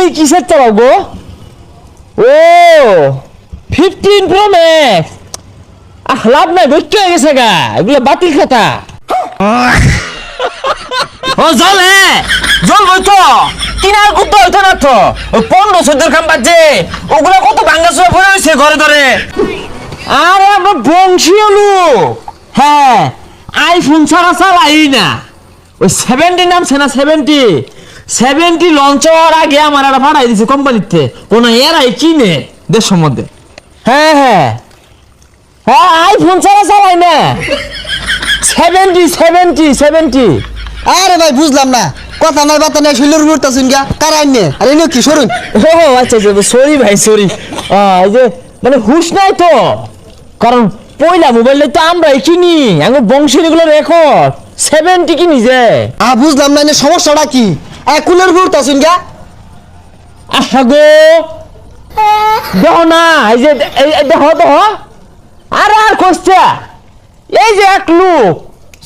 তুমি কিসের চালাও গো? ও ফিফটিন প্রো ম্যাক্স আহ লাভ নাই বৈক্য হয়ে গেছে গা। এগুলো বাতিল খাতা ও জলে জল বইতো। কিনার কুত্তা হইতো না তো। পনেরো চোদ্দ খাম বাজছে। ওগুলো কত ভাঙ্গা চোরা পড়ে রয়েছে ঘরে ধরে। আরে আমরা বংশীয় লোক হ্যাঁ আইফোন ছাড়া চালাই না। ওই সেভেন্টি নামছে না সেভেন্টি সেভেন্টি লঞ্চ হওয়ার আগে আমার একটা ভাড়াই দিছে কোম্পানিতে কোন এরাই কিনে দেশের মধ্যে। হ্যাঁ হ্যাঁ। হ্যাঁ আইফোন ছাড়া চালাই না। সেভেন্টি সেভেন্টি সেভেন্টি আরে ভাই বুঝলাম না। কথা নাই বাতা নাই শৈলের মুহূর্ত শুন গা কারাই নে আরে নো কি সরুন। ও আচ্ছা আচ্ছা সরি ভাই সরি এই যে মানে হুশ নাই তো। কারণ পয়লা মোবাইলটা তো আমরাই কিনি। আমার বংশের এগুলো রেকর্ড সেভেন্টি কিনি যে। আ বুঝলাম না এনে সমস্যাটা কি? এক কুলের মুহূর্ত গা আহা গো। দেহ না এই যে দেহ দেহ আর আর কষ্টা এই যে এক লোক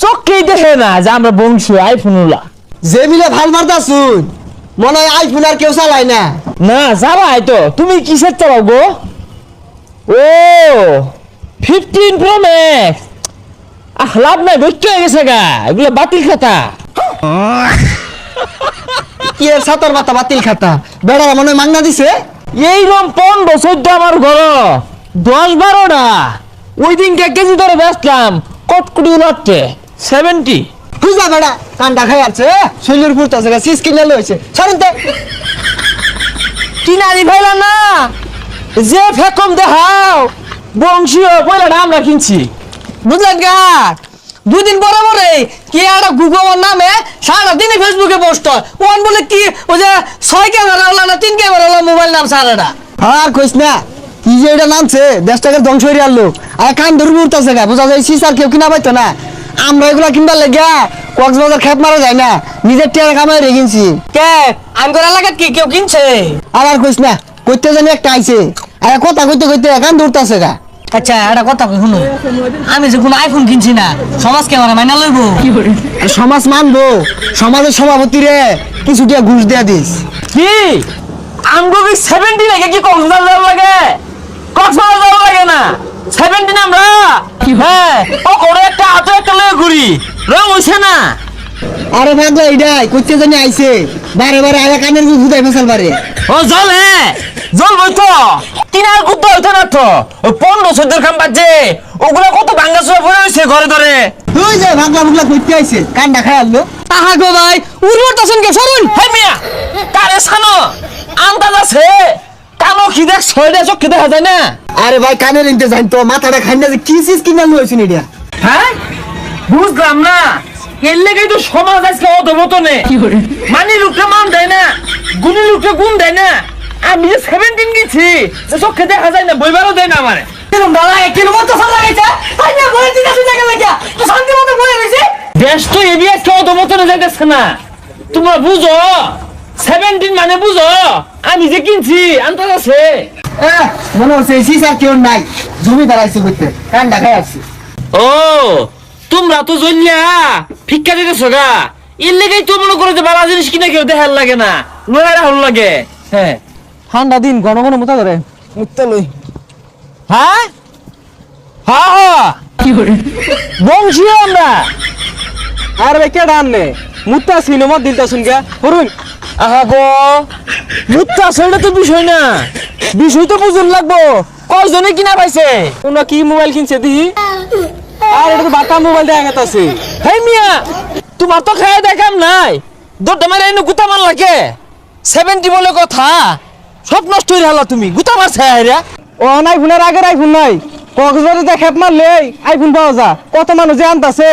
চোখকেই দেখে না যে আমরা বংশীয় আইফোন উলা যে মিলে ভালো মারতা শুন মনে হয় আইফোন আর কেউ চালায় না। না যাবাই তো। তুমি কিসের চালাও গো? ও ফিফটিন প্রো ম্যাক্স আহ লাভ নাই বৈক্য হয়ে গেছে গা। এগুলো বাতিল খাতা। এর সাতর মাথা বাতিল খাতা। বেড়া মনে মাংনা দিছে? এইরকম পনেরো চোদ্দ আমার ঘর। দশ বারোটা। ওই দিনকে কেজি ধরে বেচলাম কটকুটি উলাটে? সেভেন্টি বুঝলা বেড়া কান্ডা খাই আছে শৈলের মুহূর্ত আছে সিস কিনে লইছে সরুন তো। কিনারি ভাইলা না যে ফেকম দেখাও বংশীয় পয়লাটা আমরা কিনছি। বুঝলেন গা? দুদিন পরে পরে কি একটা গুগল নামে সারা দিনে ফেসবুকে পোস্ট ওয়ান বলে কি? ওই যে ছয় ক্যামেরা হলো না তিন ক্যামেরা হলো মোবাইল নাম সারাটা। আর কইস না কি যে এটা নামছে দেশটাকে ধ্বংস হয়ে আনলো। আর কান ধরে উঠতেছে গা বোঝা যায় সিসার কেউ কিনা পাইতো না। আমরা এগুলা কিনবার লেগা কক্সবাজার খেপ মারা যায় না নিজের টিয়ার কামাই রে কিনছি। কে? আমগর এলাকাত কি কেউ কিনছে? আর আর কইস না কইতে জানি একটা আইছে। আর কথা কইতে কইতে কান ধরতেছে গা। আচ্ছা একটা কথা কই শুনো আমি যে কোনো আইফোন কিনছি না সমাজ কে মানে মাইনা লইব? আর সমাজ মানবো। সমাজের সভাপতি রে কিছু দিয়া ঘুষ দিয়া দিস। কি? আমগো কি সেভেন্টি লাগে কি কক্সবাজার যাওয়া লাগে? কক্সবাজার যাওয়া লাগে না? সেভেন্টিন আমরা? হ্যাঁ ও করে একটা আতো একটা লয়ে ঘুরি। রং হইছে না। আরে ভাগলা এইটাই করতে জানি আইছে। বারে বারে আয়া কানের গুঁ ফুটাই ফেসাল বারে। ও জলে! জল বই তো! কিনার কুত্তা হইতো না তো? ওই পনেরো চোদ্দ খাম বাজছে ওগুলো কত ভাঙ্গা চোরা পড়ে রয়েছে ঘরে ধরে? তুই যে ভাগলা ভাগলা করতে আইছে কান্ডা খাই আনলো। আহা গো ভাই উর্বর তাছেন কে সরুন! হে মিয়া কারে সানো আন্দাজ আছে? কানো কি দেখ ছয়টা চোখে দেখা যায় না? আরে ভাই কানের ইনতে জান তো মাথাটা খাই না যে কি সিস কিনা লইছিন এটা হ্যাঁ? বুঝলাম না। এর লেগেই তো সমাজ আজকে অধবতনে মানি লোকটা মান দেয় না। গুণী লোকটা গুণ দেয় না। আমি যে সেভেন্টিন গেছি চোখে দেখা যায় না বইবারও দেয় না আমারে। দেশ তো যাইতেছে না। তোমরা বুঝো? সেভেন্টিন মানে বুঝো? আমি যে কিনছি আন্দাজ আছে। মনে হচ্ছে কেউ নাই। জমিদার আইছে করতে কান্ডা খাই আসছে ও তোমরা তো জল্লা ভিক্ষা দিতেছো গা। এর লেগেই তো মনে করো যে বাবা জিনিস কিনা কেউ দেখার লাগে না। লড়াইরা ভালো লাগে। হ্যাঁ ঠান্ডা দিন ঘন ঘন মুতা ধরে। মুততে লই। হ্যাঁ? হ্যাঁ হ্যাঁ বংশী আমরা। আর ভাই কে ডান নে? মুতা সিনেমা দিলটা শুন গা করুন আহা গো। মুত্তা সেটা তো বিষয় না। বিষয় তো বুঝুন লাগবো। কয়জনে কিনা পাইছে? তোমরা কি মোবাইল কিনছে দিহি? আর এটা তো বাটা মোবাইল দেখা গেছে হেই মিয়া! তোমার তো খেয়ে দেখাম নাই। দৌড়টা মারে এনে গুতা মার লাগে। সেভেন্টি বলে কথা। সব নষ্ট হয়ে হালা তুমি। গুতা মারছে হেরা ও আইফোনের আগের আইফোন নাই কক্সবাজারে খেপ মারলে আইফোন পাওয়া যা। কত মানুষ যে আনতাছে।